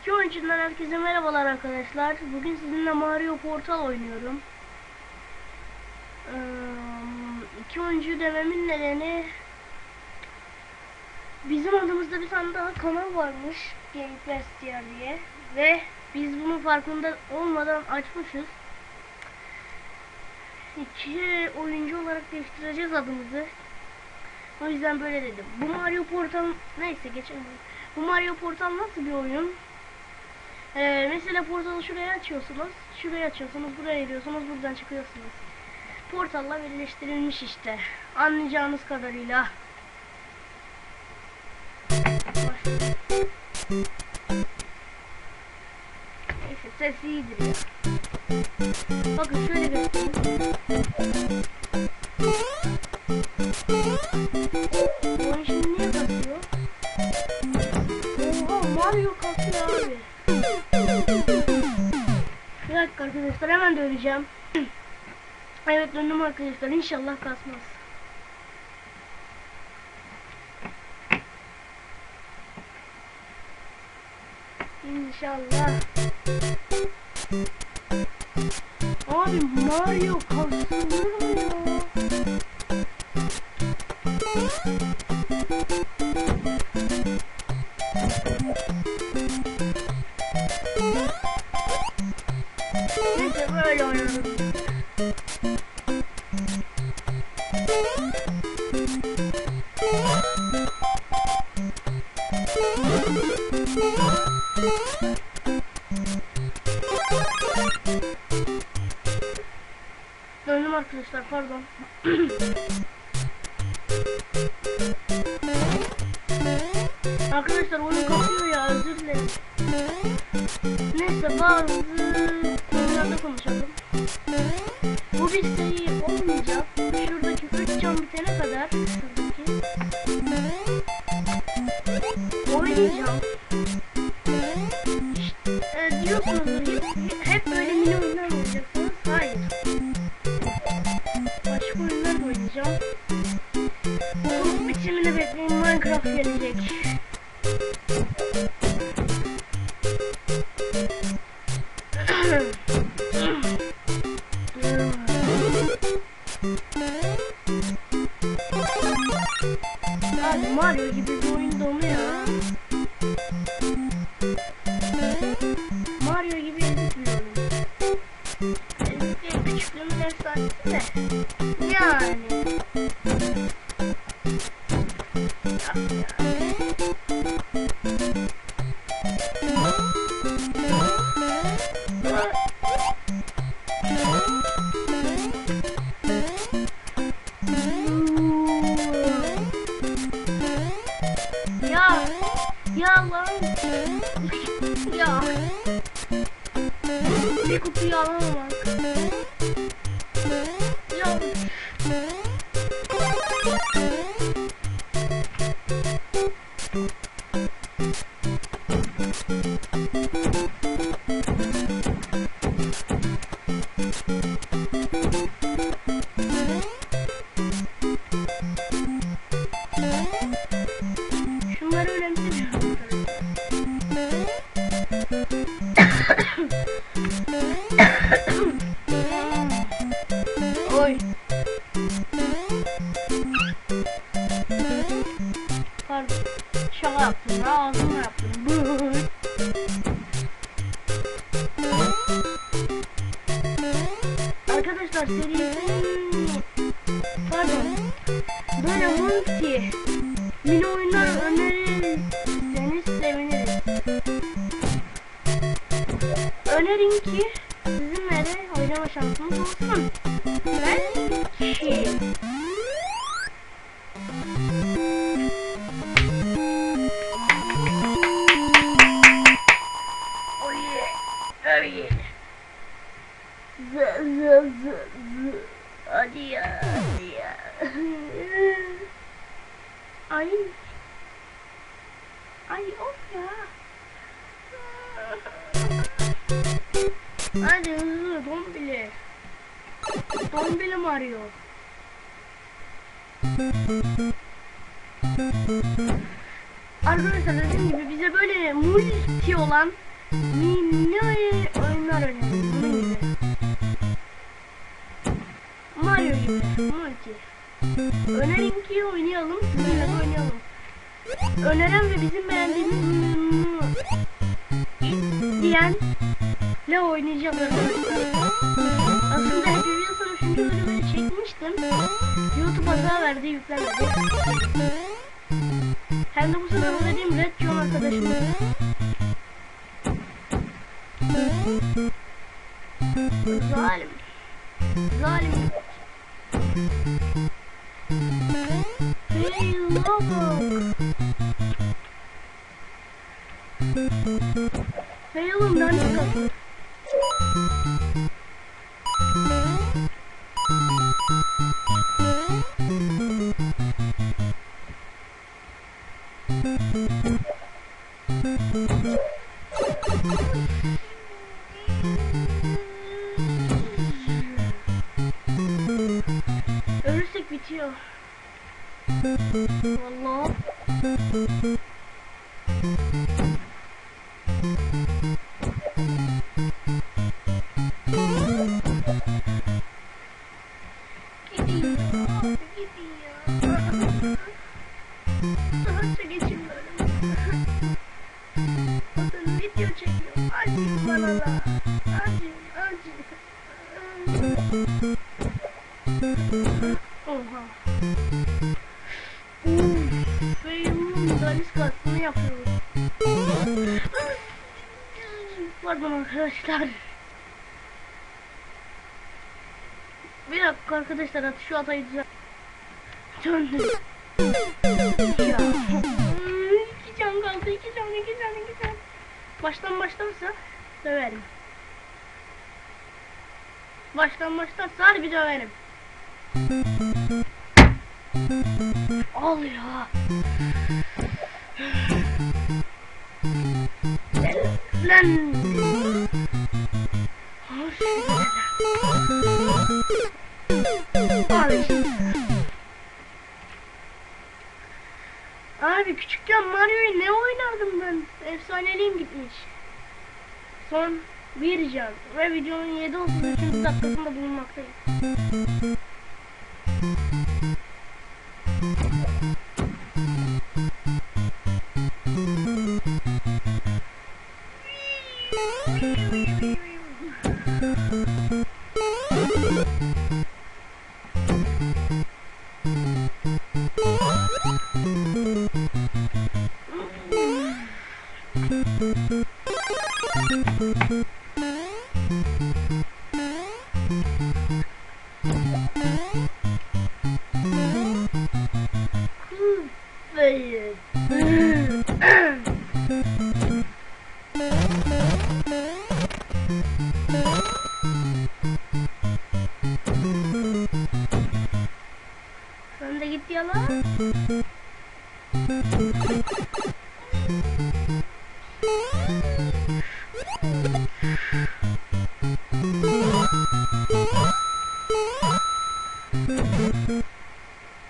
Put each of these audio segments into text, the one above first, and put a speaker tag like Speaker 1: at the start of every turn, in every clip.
Speaker 1: İki oyuncudan herkese merhabalar arkadaşlar. Bugün sizinle Mario Portal oynuyorum. Ee, iki oyuncu dememin nedeni bizim adımızda bir tane daha kanal varmış Game Press diye ve biz bunun farkında olmadan açmışız. İki oyuncu olarak değiştireceğiz adımızı. O yüzden böyle dedim. Bu Mario Portal neyse geçelim. Bu Mario Portal nasıl bir oyun? Ee, mesela portalı şuraya açıyorsunuz. Şuraya açıyorsunuz. Buraya giriyorsunuz. Buradan çıkıyorsunuz. Portalla birleştirilmiş işte. Anlayacağınız kadarıyla. Neyse ses iyidir ya. Bakın şöyle göstereyim. Bu şimdi niye kasıyor? Oha Mario kasıyor abi. Bir dakika arkadaşlar hemen döneceğim. evet döndüm arkadaşlar inşallah kasmaz. İnşallah. Abi Mario kasılır mı? Döndüm arkadaşlar pardon. arkadaşlar oyun kapıyor ya özür dilerim. Neyse bazı konularda konuşalım. Abi Mario gibi bir oyun da onu ya. Oynama şansımız olsun. Ya. Ay. Ay of ya. Hadi hızlı dombili. Dombili mi arıyor? Arkadaşlar dediğim gibi bize böyle multi olan mini oyunlar gibi. Mario multi. Önerin ki oynayalım. Sizinle oynayalım. Öneren ve bizim beğendiğimiz diyen ne oynayacağım arkadaşlar. Aslında Happy Wheels'ın 3. bölümünü çekmiştim. YouTube hata verdi yüklenmedi. Hem de bu sefer dediğim Red John arkadaşım. Zalim. Zalim. Hey Lobok. Hey oğlum ben de Ölürsek bitiyor. Vallahi. Pardon arkadaşlar. Bir dakika arkadaşlar şu atayı düzen. Döndüm. Ya. İki can kaldı, iki can, iki can, iki can. Baştan başlarsa döverim. Baştan başlarsa harbi döverim. Al ya. Lan. İşte. Abi küçükken Mario'yu ne oynardım ben? Efsaneliğim gitmiş. Son bir can ve videonun 7.33. dakikasında bulunmaktayım. Sen de git yala.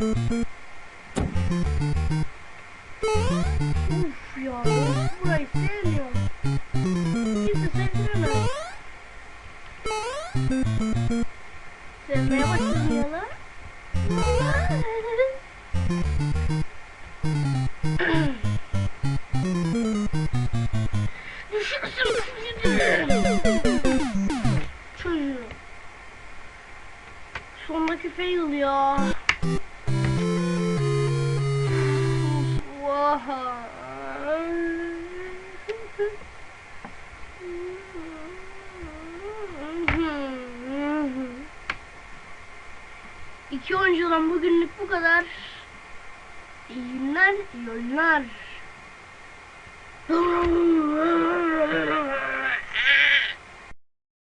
Speaker 1: Uf ya burayı sevmiyorum. Kimse sevdiremez. Sevmeye başladım ya lan. İki oyuncudan bugünlük bu kadar. İyi günler, iyi oyunlar.